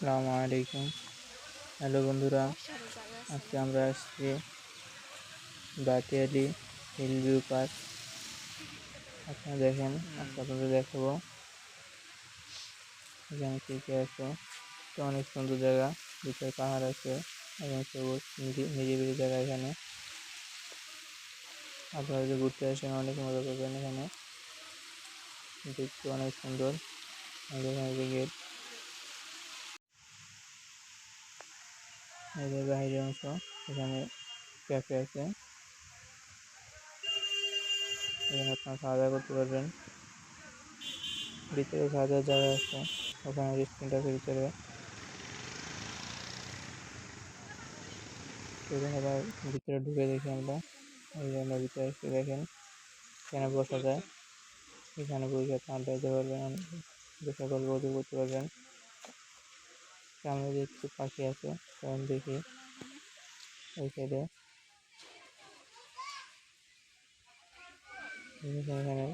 আসসালামু আলাইকুম। হ্যালো বন্ধুরা, আজকে আমরা আসছি বাতিয়ালি হিল ভিউ পার্ক। আপনারা দেখেন আপনাদের দেখাবো। এখানে কে কে আছে? এটা অনেক সুন্দর জায়গা ভিতরে পাহাড় আছে এবং সবুজ, নিরি- নিরিবিলি জায়গা এখানে। আপনারা যদি ঘুরতে আসেন, অনেক মজা পাবেন এখানে। দেখতে অনেক সুন্দর। এখানে গেট এই যে বাইরের অংশ, এখানে ক্যাফে আছে। এখানে আপনারা খাওয়া দাওয়া করতে পারবেন। ভিতরে খাওয়া দাওয়ার জায়গা আছে। ওখানে রেস্টুরেন্ট আছে ভিতরে। আবার ভিতরে ঢুকে দেখি আমরা। এই যে আমরা ভিতরে এসে দেখেন, এখানে বসা যায়। এখানে বসে আপনি আড্ডা দিতে পারবেন, বসে গল্প করতে পারবেন। সামনে যে কিছু পাখি আছে তখন দেখি ওই সাইডে এখানে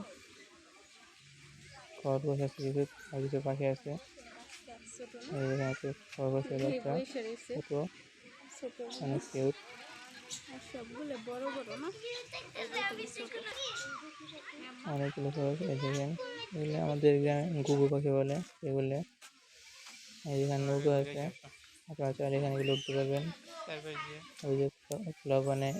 খরগোশ আছে কিছু কিছু পাখি আছে। এখানে একটা অনেক অনেকগুলো আমাদের গ্রামে ঘুঘু পাখি বলে, এগুলো। এই যেখানে নৌকো আছে। আপনারা চাইলে এখানে এগুলো উঠতে পারবেন ওই যে প্লাবনে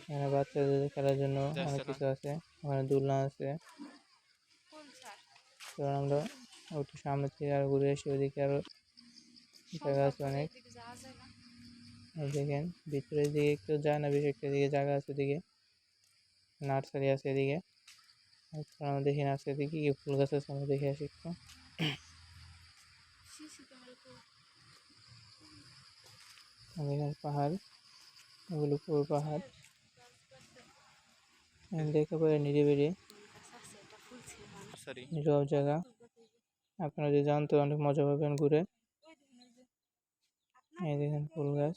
এখানে বাচ্চাদের খেলার জন্য অনেক কিছু আছে। ওখানে দোলনা আছে। তো আমরা একটু সামনে থেকে আরও ঘুরে এসে ওদিকে আরও জায়গা আছে অনেক। দেখেন ভিতরের দিকে একটু যায় না বেশি একটা দিকে জায়গা আছে ওদিকে। নার্সারি আছে এদিকে। আর আমরা দেখি নার্সারি দিকে কি ফুল গাছ আছে আমরা দেখে আসি একটু। এখানে পাহাড় ওগুলো পুরো পাহাড়। দেখতে পারে নিরিবিলি নীরব জায়গা। আপনারা যদি যান তো অনেক মজা পাবেন ঘুরে। এই দেখেন ফুল গাছ।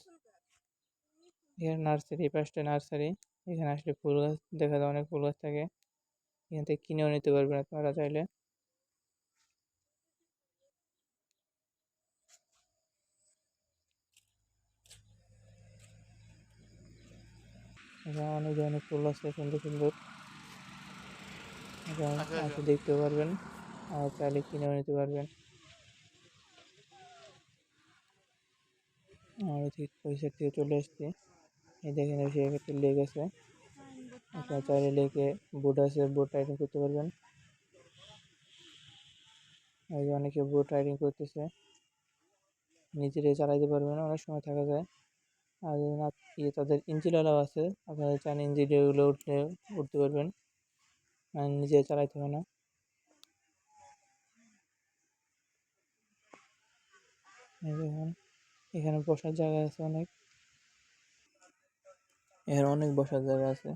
এখানে নার্সারি পাঁচটা নার্সারি। এখানে আসলে ফুল গাছ দেখা যায় অনেক ফুল গাছ থাকে। এখান থেকে কিনেও নিতে পারবেন আপনারা চাইলে। অনেক ধরনের ফুল আছে সুন্দর সুন্দর। এখানে দেখতে পারবেন আর চাইলে কিনেও নিতে পারবেন। আর ঠিক সাইড থেকে চলে আসছি। এই দেখেন সাইডে একটা লেক আছে। আপনার চাইলে লেকে বোট আছে বোট রাইডিং করতে পারবেন। এই অনেকে বোট রাইডিং করতেছে, নিজেরাই চালাইতে পারবেন, অনেক সময় থাকা যায়। আর ইয়ে তাদের ইঞ্জিন আলাও আছে, আপনারা চান ইঞ্জিনগুলো উঠলে উঠতে পারবেন মানে নিজে চালাইতে হয় না। এখানে বসার জায়গা আছে অনেক। এখানে অনেক বসার জায়গা আছে।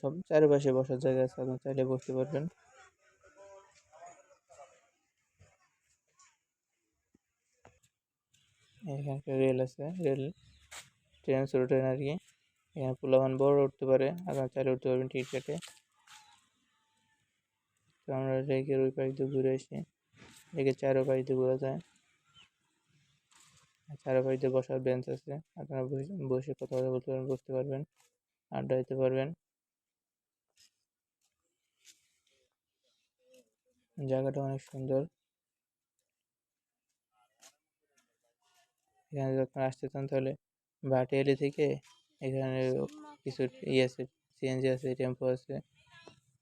সব চারিপাশে বসার জায়গা আছে আপনি চাইলে বসতে পারবেন। এখানে একটা রেল আছে, রেল, ট্রেন, ছোটো ট্রেন আর কি। এখানে পোলাবান বড় উঠতে পারে, আপনার চাইলে উঠতে পারবেন টিকিট কেটে। তো আমরা লেকের ওই পাশ দিয়ে ঘুরে আসি। লেকের চারো পাশ দিয়ে ঘোরা যায়। চারো পাশ দিয়ে বসার বেঞ্চ আছে, আপনারা বসে কথা বলতে পারবেন, বসতে পারবেন, আড্ডা দিতে পারবেন। জায়গাটা অনেক সুন্দর। এখানে আপনারা আসতে চান তাহলে ভাটিয়ালি থেকে এখানে কিছু ইয়ে আছে সিএনজি আছে, টেম্পো আছে,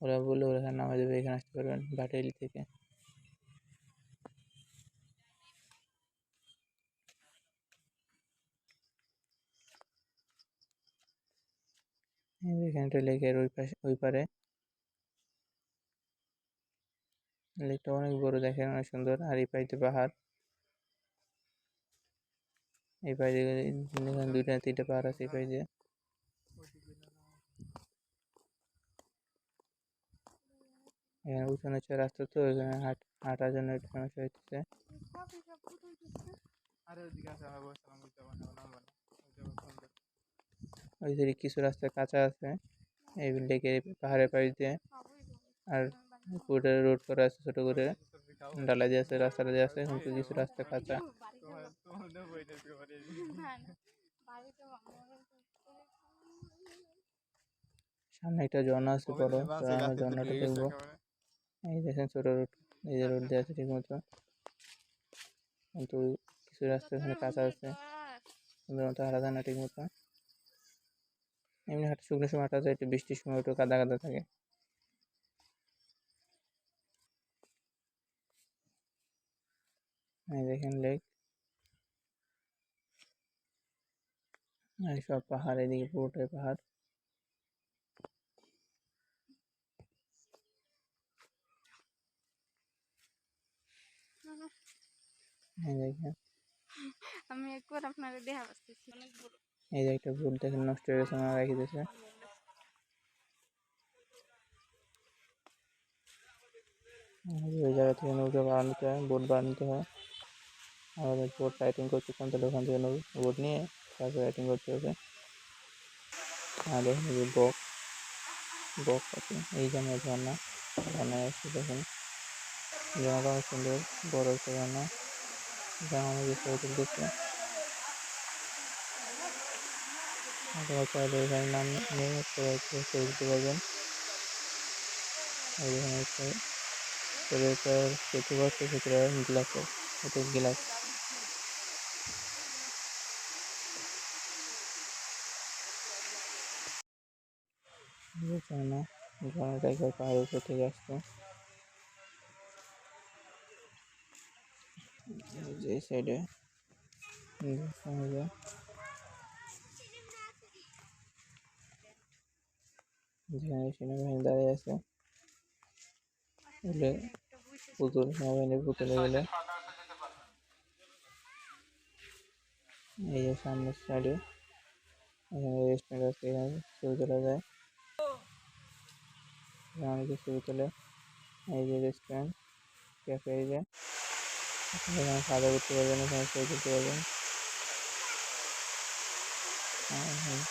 ওরা বললে ওরা এখানে নামা দেবে, এখানে আসতে পারবেন ভাটিয়ালি থেকে। যে এখানটা লেকের ওই পাশে, ওই পারে। লেকটা অনেক বড় দেখেন অনেক সুন্দর। আর এই পাশে পাহাড়। এই এখানে দুইটা তিনটা পাহাড় আছে এই পাশে এখানে উঁচু নিচু রাস্তা তো এখানে হাট হাঁটার জন্য একটু সমস্যা হচ্ছে ওই কিছু রাস্তা কাঁচা আছে এই লেকের পাহাড়ের পাশ দিয়ে আর পুরোটা রোড করা আছে ছোট করে। ডালা দিয়ে আছে, রাস্তাটা দিয়ে আছে কিন্তু কিছু রাস্তা কাঁচা সামনে একটা ঝর্ণা আছে বড় আমরা ঝর্ণাটা দেখব। এই দেখেন ছোট রোড, এই যে রোড দিয়ে আছে ঠিক মতো কিন্তু কিছু রাস্তা এখানে কাঁচা আছে। মতো হারা যায় না ঠিক মতো এমনি হাঁটা শুকনো সময় হাঁটা যায়, একটু বৃষ্টির সময় একটু কাদা কাদা থাকে। দেখেন লেক এই সব পাহাড় এদিকে পুরোটাই পাহাড়। আমি একবার আপনারা দেখা পাচ্ছি অনেক বড়। এই যে একটা ভুল দেখেন নষ্ট হয়ে গেছে আমার রেখে দিয়েছে। ওই জায়গা থেকে নৌকা বানাতে হয় বোট বানাতে হয়। আমাদের বোট রাইটিং করতে তখন তাহলে ওখান থেকে বোট নিয়ে তারপরে রাইটিং করতে হবে আর দেখেন এই যে বক বক আছে, এই যে আমার ঝর্ণা, ঝর্ণায় আসছে দেখেন। ঝর্ণাটা অনেক সুন্দর বড় একটা ঝর্ণা যা আমাদের ছবি তুলতেছে আপনারা নাম নিয়ে করে দিতে পারবেন। আর এখানে হচ্ছে সেটার সেতু আছে সেটা গ্লাসের এটা গ্লাস ঝর্ণা ঝর্ণাটা একবার পাহাড়ের উপর থেকে আসছে। এই যে সাইডে যেখানে সেনাবাহিনী দাঁড়িয়ে আছে। পুতুল সেনাবাহিনীর পুতুল এগুলো। এই যে সামনের সাইডে এখানে রেস্টুরেন্ট আছে এখানে ছবি তোলা যায়। এখানে অনেকে ছবি তোলে এই যে রেস্টুরেন্ট ক্যাফে এই যে আপনি এখানে খাওয়া দাওয়া করতে পারবেন এখানে ছবি তুলতে পারবেন আর এখানে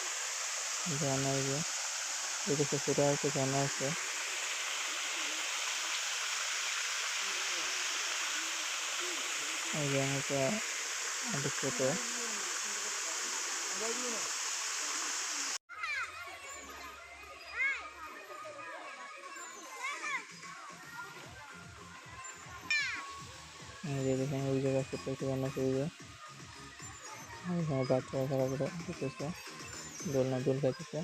ঝর্ণা এই যে এদিকে ছোটো একটা ঝর্ণা আছে এই ঝর্ণাটা অনেক ছোট্ট একটা যে আর এখানে বাচ্চারা খেলাধুলা করতেছে দোলনা দোল খাইতেছে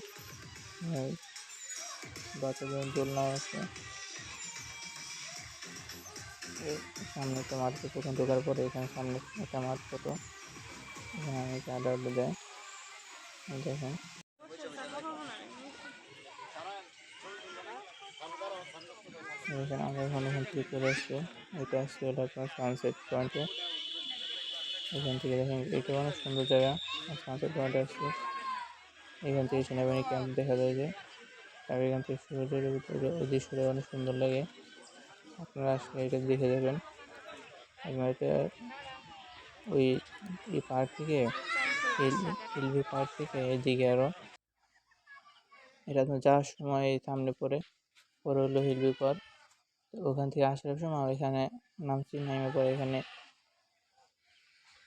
বাচ্চাদের দোলনা আছে। সামনে একটা মাঠ ওখানে ঢোকার পরে এখানে সামনে একটা মাঠ ছোটো এখানে আড্ডা আড্ডা দেয়। দেখেন। এখানে আমরা এখন এখান থেকে চলে এসছি এটা আসছে হলো আপনার সানসেট পয়েন্টে এখান থেকে দেখেন, এটা অনেক সুন্দর জায়গা। সানসেট পয়েন্টে আসছে এখান থেকে সেনাবাহিনী ক্যাম্প দেখা যায় যে, আর এখান থেকে সূর্যের দৃশ্যটা অনেক সুন্দর লাগে। আপনারা আসলে এটা দেখে যাবেন। আপনার এটা ওই এই পার্ক থেকে এলবি পার্ক থেকে এদিকে আরও এটা তো যাওয়ার সময় সামনে পড়ে পরে হলো হিলবি পার্ক। ওখান থেকে আসার সময় এখানে নামছি নেমে পরে এখানে।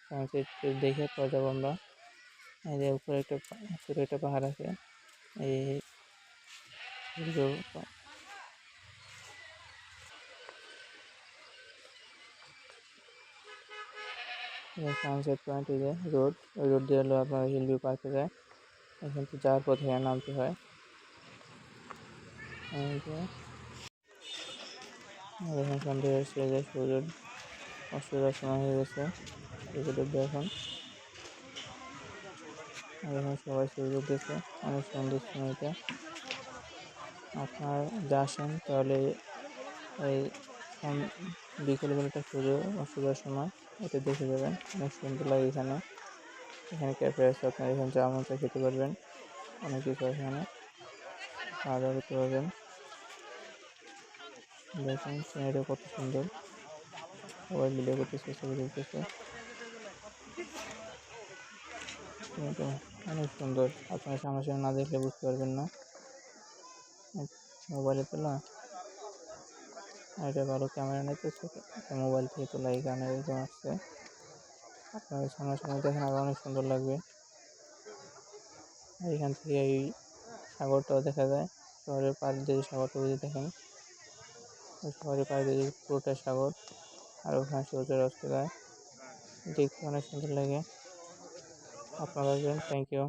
সানসেট দেখে পরে যাব আমরা। এই যে উপরে একটা ছোটো একটা পাহাড় আছে। এই সানসেট পয়েন্ট এই যে রোড ওই রোড দিয়ে হলো আপনার হিলভিউ পার্কে যায়। এখান থেকে যাওয়ার পথে নামতে হয়। এখন যায় সূর্য অস্ত সময় হয়ে গেছে। ডুববে এখন। এখন সবাই সূর্য দেখছে অনেক সুন্দর সময়টা। আপনার যা আসেন তাহলে এই বিকেলবেলাটা সূর্য যাওয়ার সময় এটা দেখে যাবেন। অনেক সুন্দর লাগে এখানে। এখানে ক্যাফে আছে, আপনার এখানে চা মন চা খেতে পারবেন। অনেক কিছু এখানে। খাওয়া দাওয়া করতে পারবেন। দেখুন সিনারিটা কত সুন্দর। সবাই ভিডিও করতেছে ছবি তুলতেছে সিনারিটা অনেক সুন্দর। আপনারা সামনাসামনি না দেখলে বুঝতে পারবেন না। মোবাইলে তো না আর এটা ভালো ক্যামেরা নেই তো মোবাইল থেকে তোলা এই কারণে এরকম আসছে আপনারা সামনাসামনি দেখেন আরও অনেক সুন্দর লাগবে। এখান থেকে এই সাগরটাও দেখা যায়। শহরের পাড় দিয়ে সাগরটা যদি দেখেন। শহরের পাড়ে দিয়ে পুরোটা সাগর। আর ওখানে সূর্যের অস্ত যায়। দেখতে অনেক সুন্দর লাগে। আপনারা আসবেন থ্যাংক ইউ